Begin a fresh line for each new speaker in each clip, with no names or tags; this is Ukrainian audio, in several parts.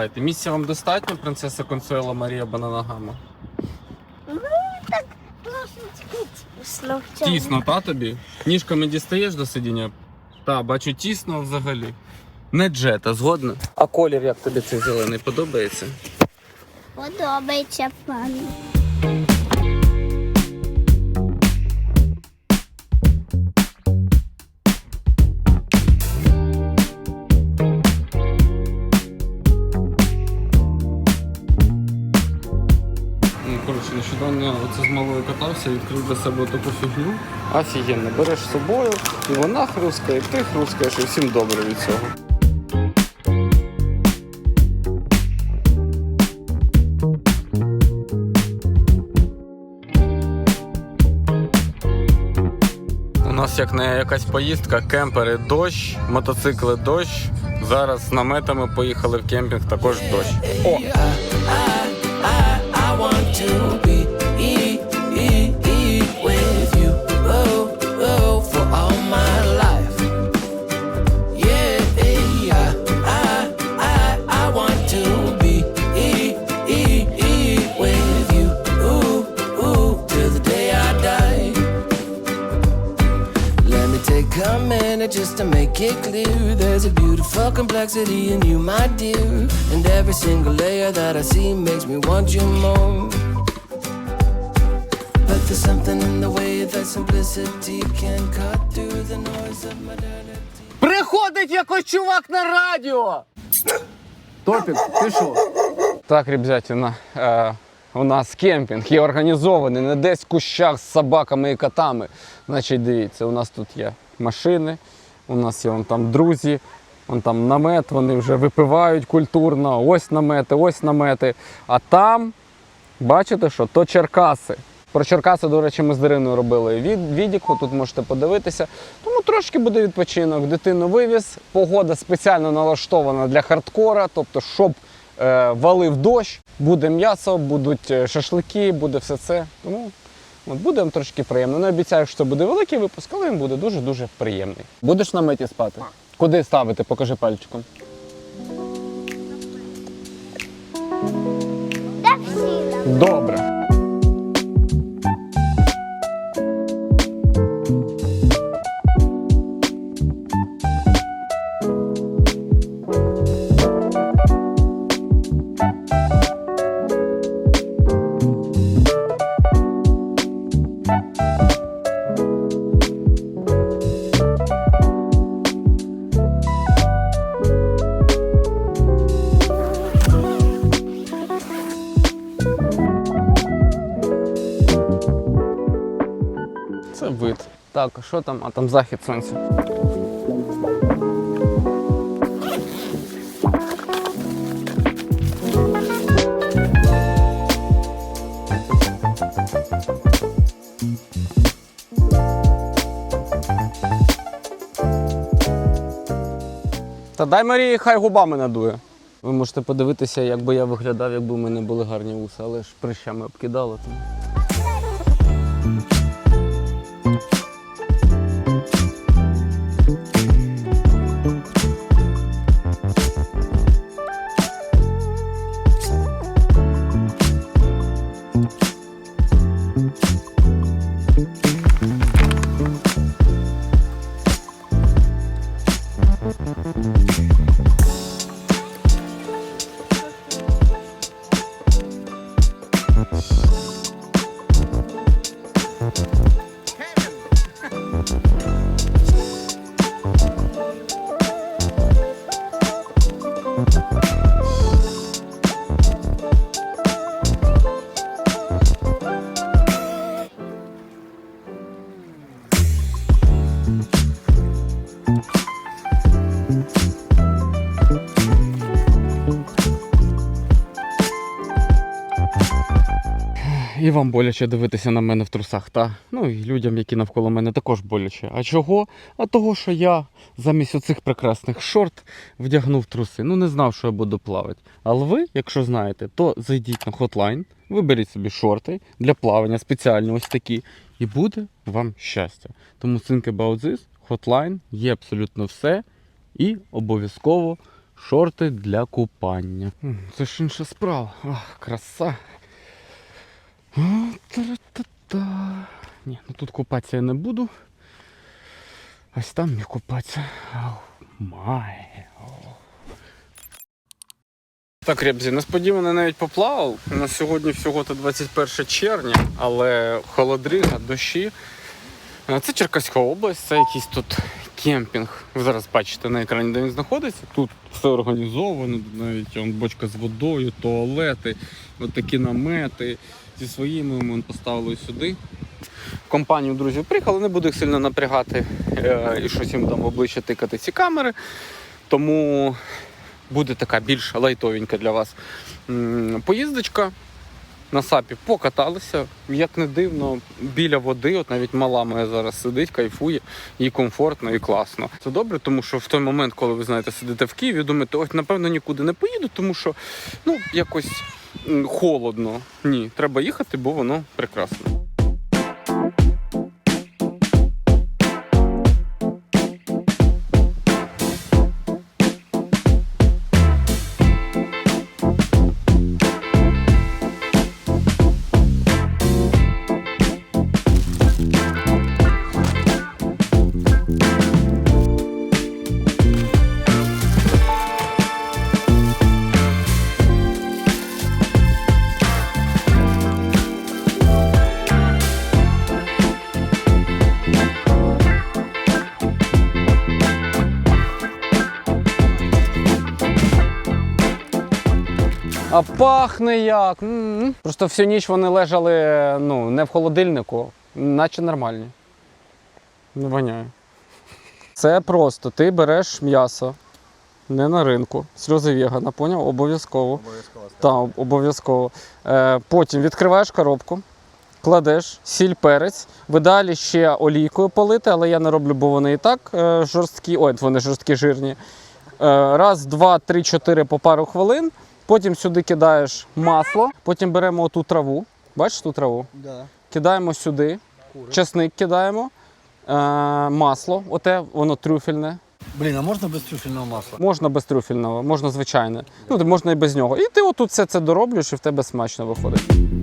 літаєте. Місця вам достатньо, принцеса Консуела Марія Бананагама?
Трошечки тісно.
Тісно, та тобі? Ніжками дістаєш до сидіння? Та, бачу, тісно взагалі. Не джета, згодна? А колір як тобі цей зелений подобається?
Подобається пану.
Коротше, нещодавно оце з малою катався, відкрив для себе таку фігню. Офігенно, береш з собою, і вона хрускає, і ти хрускаєш, і всім добре від цього. У нас як не якась поїздка, кемпери дощ, мотоцикли дощ. Зараз з наметами поїхали в кемпінг, також дощ. О!
Make it clear. There's a beautiful complexity in you, my dear. And every single layer that I see makes me want you more. But there's something in the way that simplicity can cut through the noise of modernity.
Приходить якось чувак на радіо. Топік, ти що? Так, ребятина, е, у нас кемпінг є організований не десь в кущах з собаками і котами. Значить, дивіться, у нас тут є машини, у нас є вон там друзі, вон там намет, вони вже випивають культурно, ось намети, ось намети. А там, бачите що, то Черкаси. Про Черкаси, до речі, ми з Дариною робили від, відіку, тут можете подивитися. Тому трошки буде відпочинок. Дитину вивіз. Погода спеціально налаштована для хардкора, тобто, щоб е, валив дощ, буде м'ясо, будуть е, шашлики, буде все це. Тому буде вам трошки приємно. Не обіцяю, що це буде великий випуск, але він буде дуже-дуже приємний. Будеш на меті спати? Куди ставити? Покажи пальчиком. Добре. Що там? А там захід сонця. Та дай Марії, хай губами надує. Ви можете подивитися, як би я виглядав, якби в мене були гарні вуса, але ж прищами обкидало. Тому. Thank you. Вам боляче дивитися на мене в трусах, та ну і людям, які навколо мене також боляче. А чого? А того, що я замість оцих прекрасних шорт вдягнув труси. Ну не знав, що я буду плавати. Але ви, якщо знаєте, то зайдіть на хотлайн, виберіть собі шорти для плавання, спеціальні ось такі, і буде вам щастя. Тому think about Hotline, є абсолютно все. І обов'язково шорти для купання. Це ж інша справа. Ах, краса. Ні, ну тут купатися я не буду. Ось там міг купатися. Май. Так, Ребзі, несподівано навіть поплавав. У нас сьогодні всього-то 21 червня, але холодрига, дощі. Е, Це Черкаська область, це якийсь тут кемпінг. Ви зараз бачите на екрані, де він знаходиться. Тут все організовано, навіть бочка з водою, туалети, от такі намети. Зі своїми ми поставили сюди. Компанію друзів приїхали, не буду їх сильно напрягати е, і щось їм там в обличчя тикати ці камери. Тому буде така більш лайтовенька для вас м, поїздочка. На сапі покаталися, як не дивно, біля води, от навіть мала моя зараз сидить, кайфує, їй комфортно і класно. Це добре, тому що в той момент, коли ви знаєте, сидите в Києві, думаєте, ось напевно нікуди не поїду, тому що ну якось холодно. Ні, треба їхати, бо воно прекрасно. А пахне як. М. Просто всю ніч вони лежали ну, не в холодильнику, наче нормальні. Не воняє. Це просто ти береш м'ясо не на ринку, сльози вегана, поняв? Обов'язково.
Обов'язково
Так, обов'язково. Е, потім відкриваєш коробку, кладеш сіль, перець, в ідеалі ще олійкою полити, але я не роблю, бо вони і так е, жорсткі. Ой, вони жорсткі жирні. Е, раз, два, три, чотири по пару хвилин. Потім сюди кидаєш масло, потім беремо оту траву. Бачиш ту траву?
Да.
Кидаємо сюди, чесник кидаємо, е, масло, оте воно трюфельне.
Блін, а можна без трюфельного масла?
Можна без трюфельного, можна звичайне. Ну, можна і без нього. І ти отут все це дороблюєш, і в тебе смачно виходить.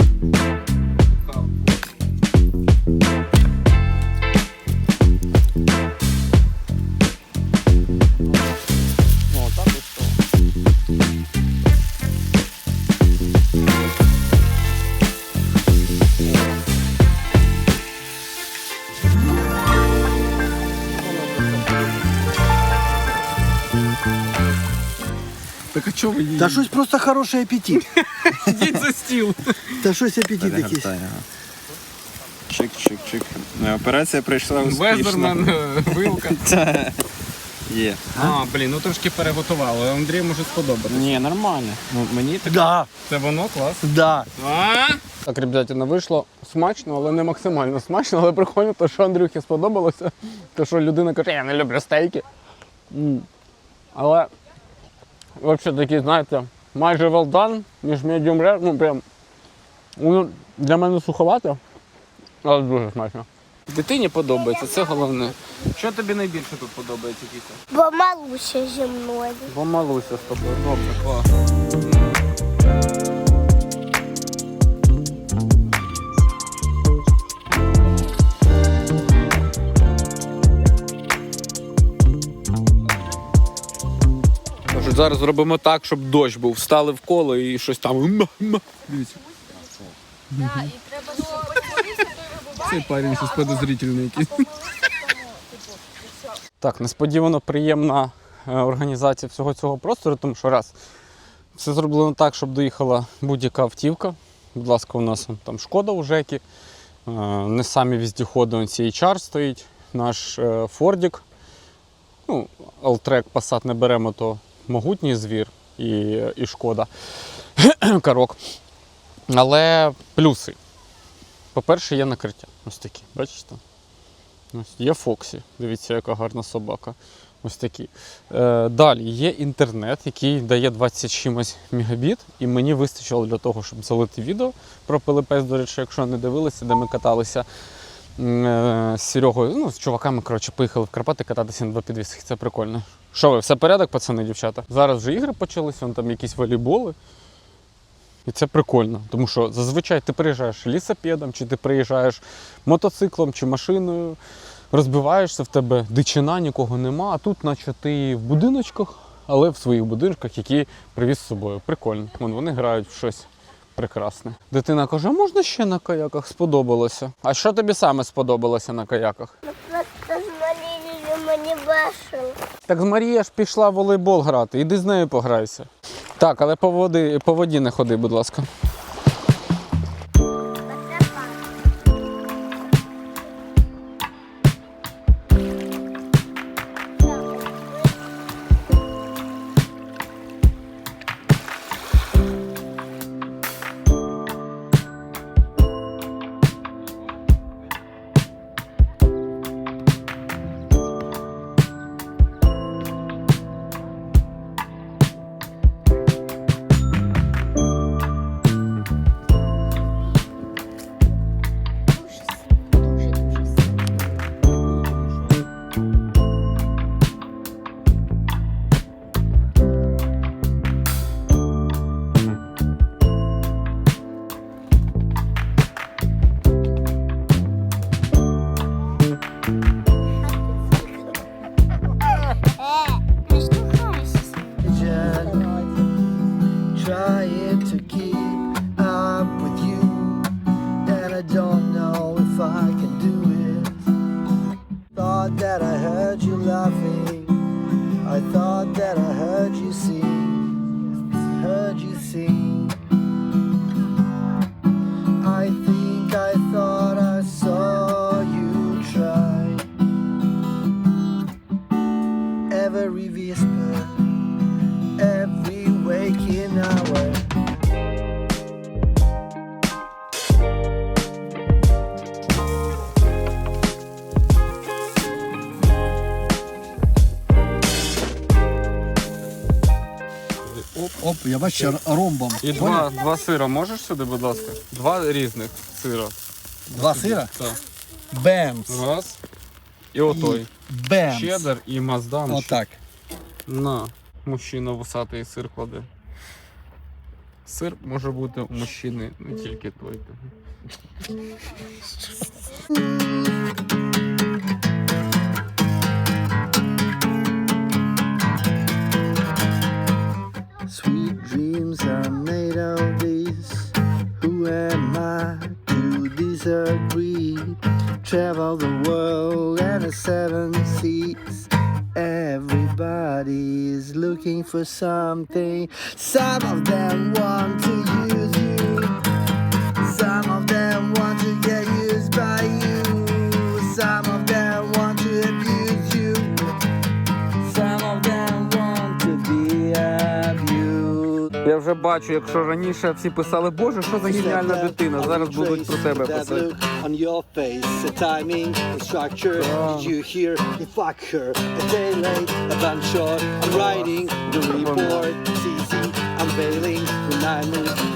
Та щось просто хороший апетит.
Йдіть за стіл.
Та щось апетит якийсь.
Чик-чик-чик. Е, Операція пройшла успішно.
Везерман, вилка.
Є.
А, блін, ну трошки переготували. Андрію може сподобатися.
Ні, нормально. Ну, мені так.
Да,
Це воно клас.
да.
Так, ребятина, вийшло смачно, але не максимально смачно, але прикольно, то що Андрюхі сподобалося. То що людина каже, я не люблю стейки. М. Але взагалі такі, знаєте, майже well done, між medium rare, ну прям воно для мене суховато, але дуже смачно. Дитині подобається, це головне. Що тобі найбільше тут подобається, Кіка?
Бо малуся зі мною.
Помалуйся з тобою, добре, клас. Зараз зробимо так, щоб дощ був. Встали в коло і щось там. м- м- Дивіться. Цей парень щось подозрительний якийсь. Так, несподівано приємна е, організація всього цього простору, тому що раз все зроблено так, щоб доїхала будь-яка автівка. Будь ласка, у нас там шкода у Жекі. Е, Не самі віздіходи, он CHR стоїть, наш е, Фордік. Ну, Алтрек Passat не беремо, то могутній звір і, і шкода. Карок. Але плюси. По-перше, є накриття. Ось такі, бачите? Ось є Фоксі. Дивіться, яка гарна собака. Ось такі. Е, далі є інтернет, який дає 20 чимось мегабіт, і мені вистачило для того, щоб залити відео про Пилипець, до речі, якщо не дивилися, де ми каталися. Е, з Серегою, ну, з чуваками, коротше, поїхали в Карпати кататися на двопідвісах. Це прикольно. Що ви, все порядок, пацани, дівчата? Зараз вже ігри почалися, вон там якісь волейболи. І це прикольно, тому що зазвичай ти приїжджаєш лісопедом, чи ти приїжджаєш мотоциклом чи машиною, розбиваєшся в тебе дичина, нікого нема, а тут, наче ти в будиночках, але в своїх будинках, які привіз з собою. Прикольно. Вон, вони грають в щось прекрасне. Дитина каже: можна ще на каяках? Сподобалося. А що тобі саме сподобалося на каяках?
Ну просто з Марією мені башил.
Так з Марія ж пішла в волейбол грати, іди з нею пограйся. Так, але по, води, по воді не ходи, будь ласка.
Оп, я бачу ромбом.
І два, два сира можеш сюди, будь ласка? Два різних сира.
Два сира?
Так.
Бемс.
Раз. І отой.
Бемс.
Чеддер і маздан.
Отак.
На. Мужчина вусатий сир кладе. Сир може бути у мужчини не тільки той.
Sweet dreams are made of this. Who am I to disagree? Travel the world and the seven seas. Everybody is looking for something. Some of them want to use
вже бачу, якщо раніше всі писали, Боже, що за геніальна дитина, зараз будуть про тебе писати.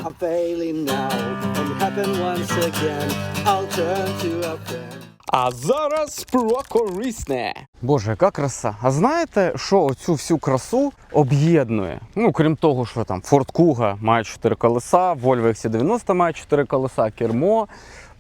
I'm failing now. And it happened once again. I'll turn to a friend.
А зараз про корисне. Боже, яка краса. А знаєте, що оцю всю красу об'єднує? Ну, крім того, що там Ford Kuga має 4 колеса, Volvo XC90 має 4 колеса, кермо,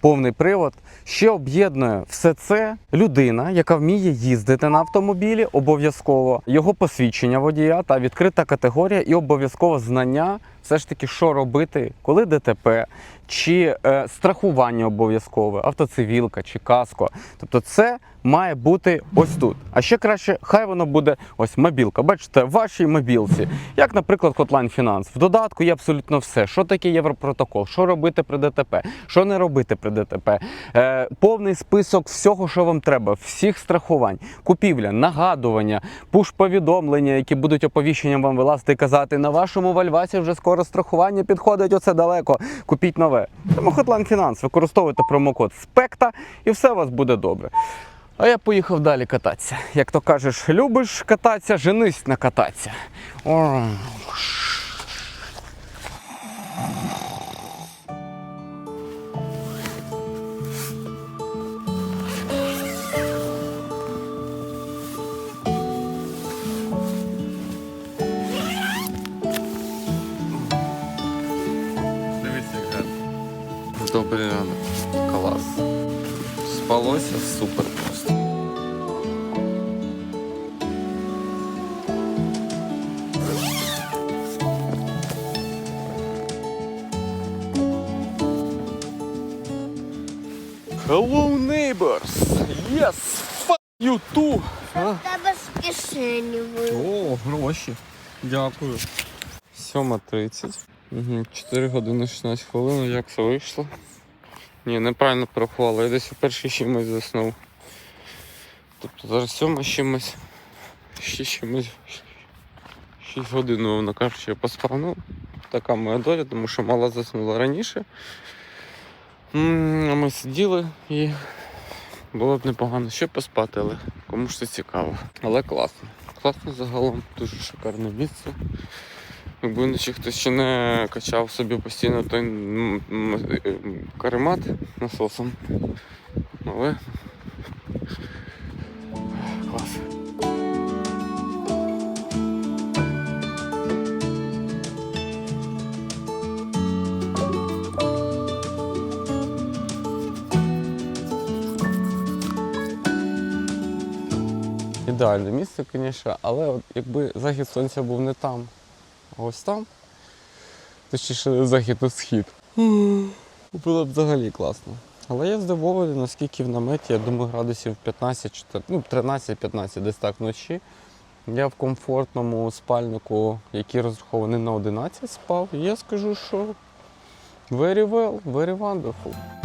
повний привод. Ще об'єднує все це людина, яка вміє їздити на автомобілі, обов'язково його посвідчення водія та відкрита категорія і обов'язково знання, все ж таки, що робити, коли ДТП, чи е, страхування обов'язкове, автоцивілка чи каско. Тобто це має бути ось тут. А ще краще, хай воно буде ось мобілка. Бачите, вашій мобілці, як, наприклад, Hotline Finance. В додатку є абсолютно все. Що таке Європротокол, що робити при ДТП, що не робити при ДТП. Е, повний список всього, що вам треба, всіх страхувань, купівля, нагадування, пуш-повідомлення, які будуть оповіщенням вам вилазити і казати, на вашому вальвасі вже скоро страхування підходить оце далеко. Купіть нове. Тому Hotline Finance, використовуйте промокод СПЕКТА і все у вас буде добре. А я поїхав далі кататися. Як то кажеш, любиш кататися, женись на кататися. О. Добрий ранок. клас. Спалося супер. Hello neighbors! Yes! Fuck you too!
Щоб тебе з кишені вийшло.
О, гроші. Дякую. 7.30. Угу. 4 години 16 хвилин. Як це вийшло? Ні, неправильно порахували. Я десь у першій чимось заснув. Тобто зараз сьома чимось. Ще чимось. 6 годин, мовно кажучи, я поспав. Ну, така моя доля, тому що мала заснула раніше. Ми сиділи і було б непогано ще поспати, але кому ж це цікаво. Але класно. Класно загалом, дуже шикарне місце. Якби наче хтось ще не качав собі постійно той каремат насосом. Але Ідеальне місце, звісно, але от якби захід сонця був не там, а ось там, точніше не захід, а схід. Було б взагалі класно. Але я здивований, наскільки в наметі, я думаю, градусів 15, 14, ну 13-15 десь так вночі. Я в комфортному спальнику, який розрахований на 11, спав. І я скажу, що very well, very wonderful.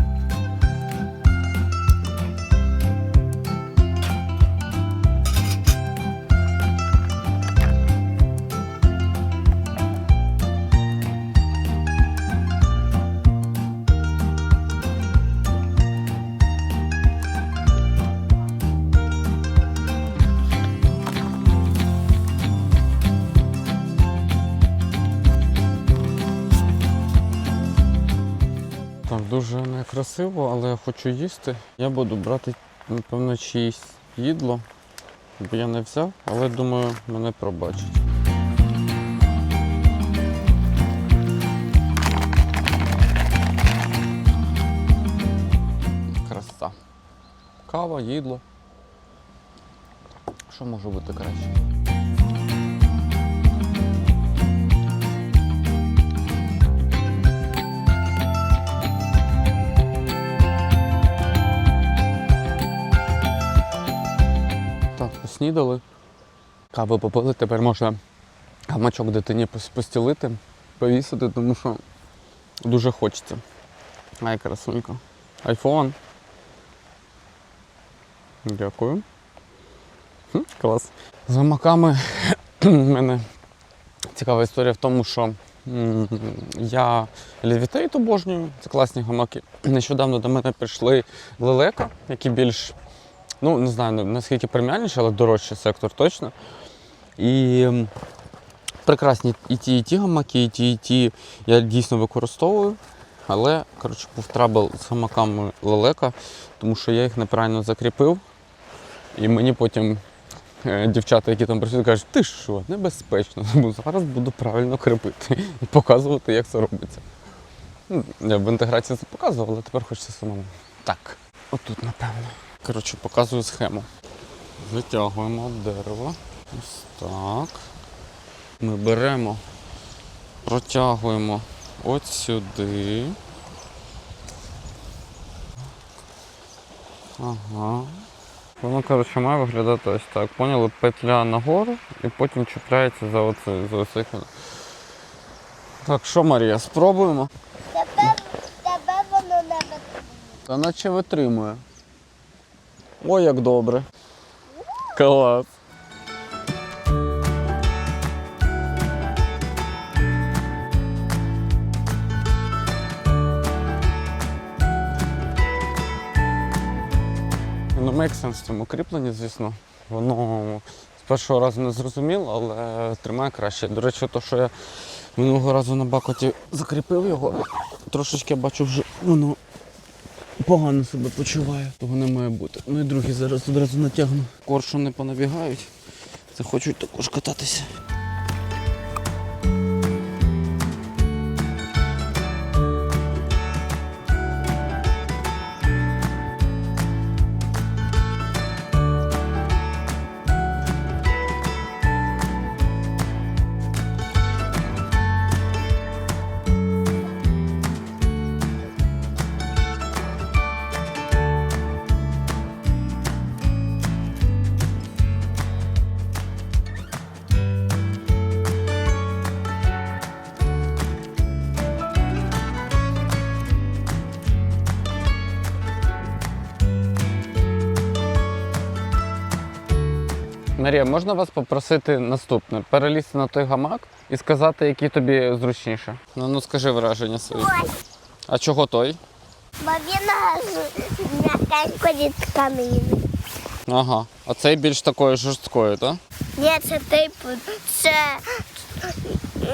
Дуже некрасиво, але я хочу їсти. Я буду брати, напевно, чиїсь їдло, бо я не взяв, але думаю, мене пробачать. Краса. Кава, їдло. Що може бути краще? Поснідали. Кави попили, тепер можна гамачок дитині постілити, повісити, тому що дуже хочеться. Ай, красунька. Айфон. Дякую. Хм, клас. З гамаками в мене цікава історія в тому, що я Levitate обожнюю, це класні гамаки. Нещодавно до мене прийшли лелека, які більш ну не знаю наскільки преміальніше, але дорожчий сектор точно. І прекрасні і ті, і ті гамаки, і ті, і ті я дійсно використовую. Але коротше, був трабл з гамаками лелека, тому що я їх неправильно закріпив. І мені потім е, дівчата, які там працюють, кажуть, ти що, небезпечно. Тому зараз буду правильно кріпити і показувати, як це робиться. Ну, Я в інтеграції це показував, але тепер хочеться самому. Так, отут, напевно. Коротше, показую схему. Витягуємо дерево. Ось так. Ми беремо, протягуємо от сюди. Ага. Воно, коротше, має виглядати ось так. Поняли? Петля нагору і потім чіпляється за оце, за оцей. Так, що, Марія, спробуємо?
Тебе, тебе воно не витримує.
Та наче витримує. Ой, як добре. Клас. Ну, make sense в цьому кріпленні, звісно. Воно з першого разу не зрозуміло, але тримає краще. До речі, то, що я минулого разу на бакоті закріпив його, трошечки я бачу вже воно погано себе почуваю, Того не має бути. Ну і другий зараз одразу натягну. Коршу не понабігають. Захочуть також кататися. Марія, можна вас попросити наступне: перелізти на той гамак і сказати, який тобі зручніше. Ну, ну скажи враження свої. А чого той?
Бо він м'якенько від тканини.
Ага. А цей більш такою жорсткою, так?
Ні, це типу, це.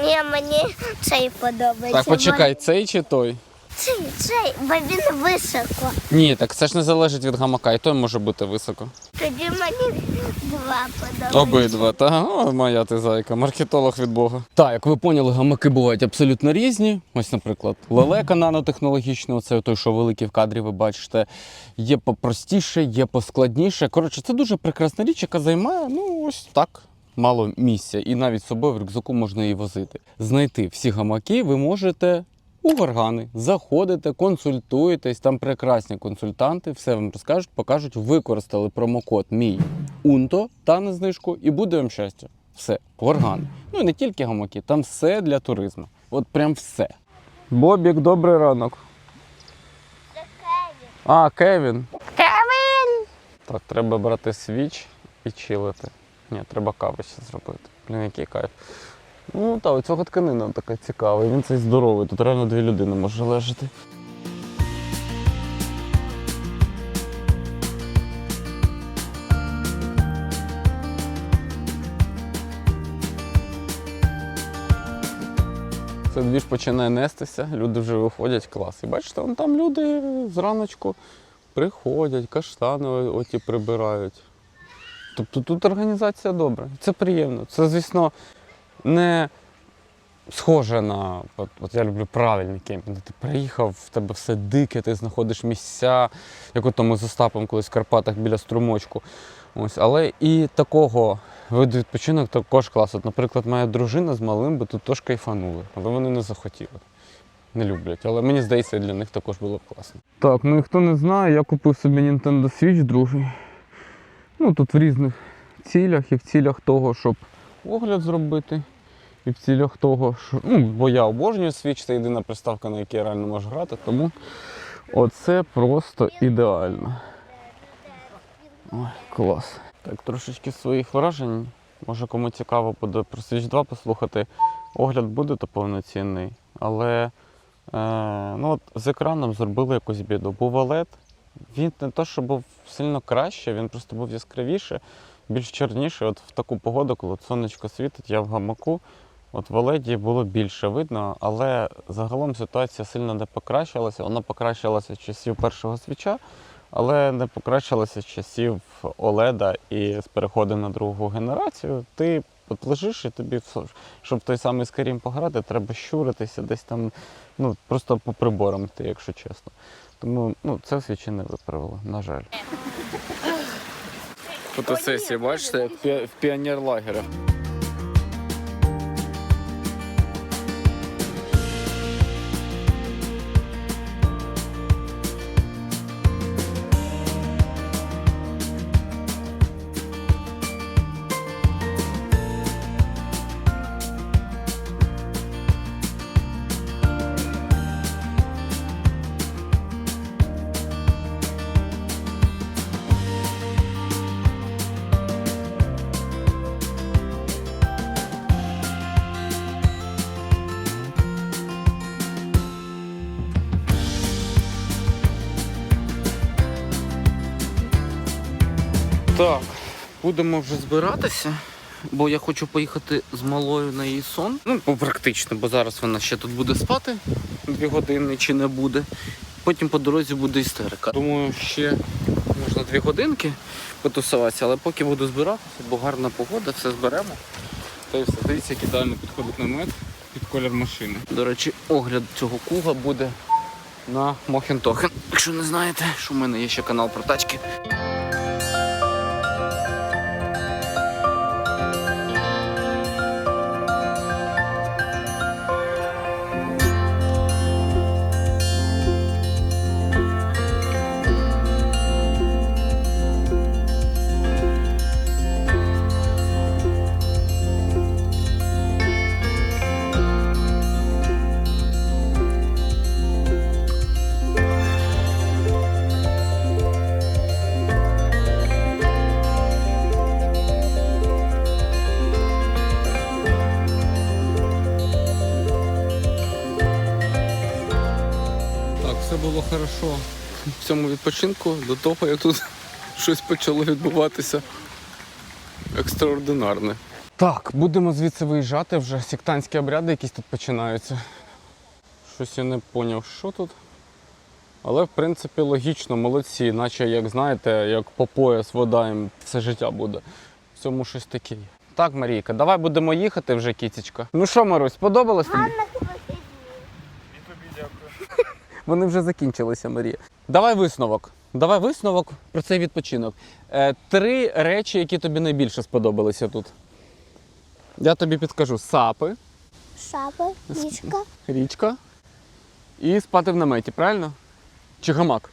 Ні, мені цей подобається.
Так, почекай, цей чи той?
Цей, цей, бо він високо.
Ні, так це ж не залежить від гамака, і той може бути високо.
Тоді мені два подобаються.
Обидва, та О, моя ти зайка, маркетолог від Бога. Так, як ви поняли, гамаки бувають абсолютно різні. Ось, наприклад, лелека нанотехнологічна, оце той, що великий в кадрі, ви бачите. Є попростіше, є поскладніше. Коротше, це дуже прекрасна річ, яка займає, ну ось так. Мало місця, і навіть з собою в рюкзаку можна її возити. Знайти всі гамаки ви можете у Варгани. Заходите, консультуєтесь, там прекрасні консультанти, все вам розкажуть, покажуть, використали промокод мій Унто та на знижку, і буде вам щастя. Все, Варгани. Ну і не тільки гамаки, там все для туризму. От прям все. Бобік, добрий ранок. А, Кевін.
Кевін!
Так, треба брати свіч і чилити. Ні, треба кави ще зробити. Блін, який кайф. Ну так, у цього тканина така цікава. Він цей здоровий. Тут реально дві людини може лежати. Це двіж починає нестися, люди вже виходять, клас. І бачите, вон там люди зраночку приходять, каштани оті прибирають. Тобто тут організація добра. Це приємно. Це, звісно, не схоже на. От, от я люблю правильний кемпінг. Ти приїхав, в тебе все дике, ти знаходиш місця, як от ми з Остапом колись в Карпатах біля струмочку. Ось, але і такого виду відпочинок також клас. От, наприклад, моя дружина з малим би тут теж кайфанули, але вони не захотіли. Не люблять, але мені здається, для них також було б класно. Так, ну і хто не знає, я купив собі Nintendo Switch, дружий. Ну, тут в різних цілях, і в цілях того, щоб огляд зробити, і в цілях того, що. Ну, бо я обожнюю Switch, це єдина приставка, на якій я реально можу грати, тому оце просто ідеально. Ой, клас. Так, трошечки своїх вражень. Може кому цікаво буде про Switch 2 послухати. Огляд буде то повноцінний, але е, ну, от з екраном зробили якусь біду. Був OLED, він не то, що був сильно краще, він просто був яскравіше, більш чорніше. От в таку погоду, коли сонечко світить, я в гамаку. От в OLED було більше видно, але загалом ситуація сильно не покращилася. Вона покращилася часів першого свіча, але не покращилася часів OLED і з переходу на другу генерацію. Ти от лежиш і тобі, щоб той самий Skyrim пограти, треба щуритися, десь там, ну просто по приборам йти, якщо чесно. Тому ну, це свічі не виправило, на жаль. Фотосесія, бачите, в піонерлагерях. Будемо вже збиратися, бо я хочу поїхати з малою на її сон. Ну, практично, бо зараз вона ще тут буде спати дві години чи не буде. Потім по дорозі буде істерика. Думаю, ще можна дві годинки потусуватися, але поки буду збиратися, бо гарна погода, все зберемо. Та й все. Дивіться, як ідеально підходить намет під колір машини. До речі, огляд цього куга буде на Мохентохен. Якщо не знаєте, що в мене є ще канал про тачки. Відпочинку до того, як тут щось почало відбуватися екстраординарне. Так, будемо звідси виїжджати вже. Сектантські обряди якісь тут починаються. Щось я не зрозумів, що тут. Але в принципі логічно, молодці, наче як знаєте, як по пояс вода їм все життя буде. В цьому щось таке. є. Так, Марійка, давай будемо їхати вже, кітечка. Ну що, Марусь, сподобалось тобі?
Гарних вихідних.
Вони вже закінчилися, Марія. Давай висновок. Давай висновок про цей відпочинок. Е, три речі, які тобі найбільше сподобалися тут. Я тобі підкажу: сапи,
Шапи, ліжка.
річка і спати в наметі, правильно? Чи гамак?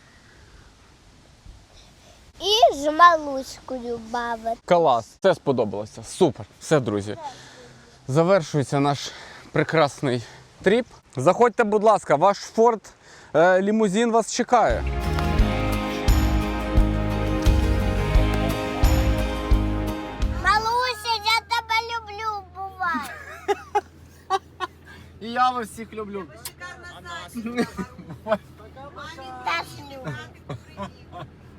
І з малуською бавити.
Клас. Це сподобалося. Супер. Все, друзі. Завершується наш прекрасний тріп. Заходьте, будь ласка, ваш форт е, лімузин вас чекає.
Малуся, я тебе люблю, бувай.
І я вас всіх люблю.
Теж люблю.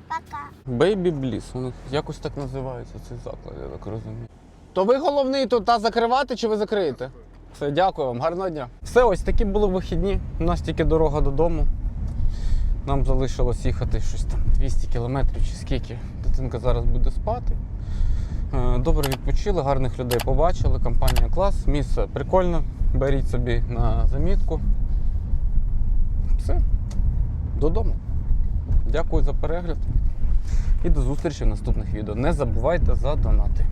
Пока.
Бейбі Бліс, вони якось так називається цей заклад, я так розумію. То ви головний тут та закривати чи ви закриєте? Все, дякую вам, гарного дня. Все, ось такі були вихідні. У нас тільки дорога додому. Нам залишилось їхати щось там 200 кілометрів чи скільки. Дитинка зараз буде спати. Е, Добре відпочили, гарних людей побачили. Компанія клас, місце прикольне. Беріть собі на замітку. Все, додому. Дякую за перегляд і до зустрічі в наступних відео. Не забувайте за донати.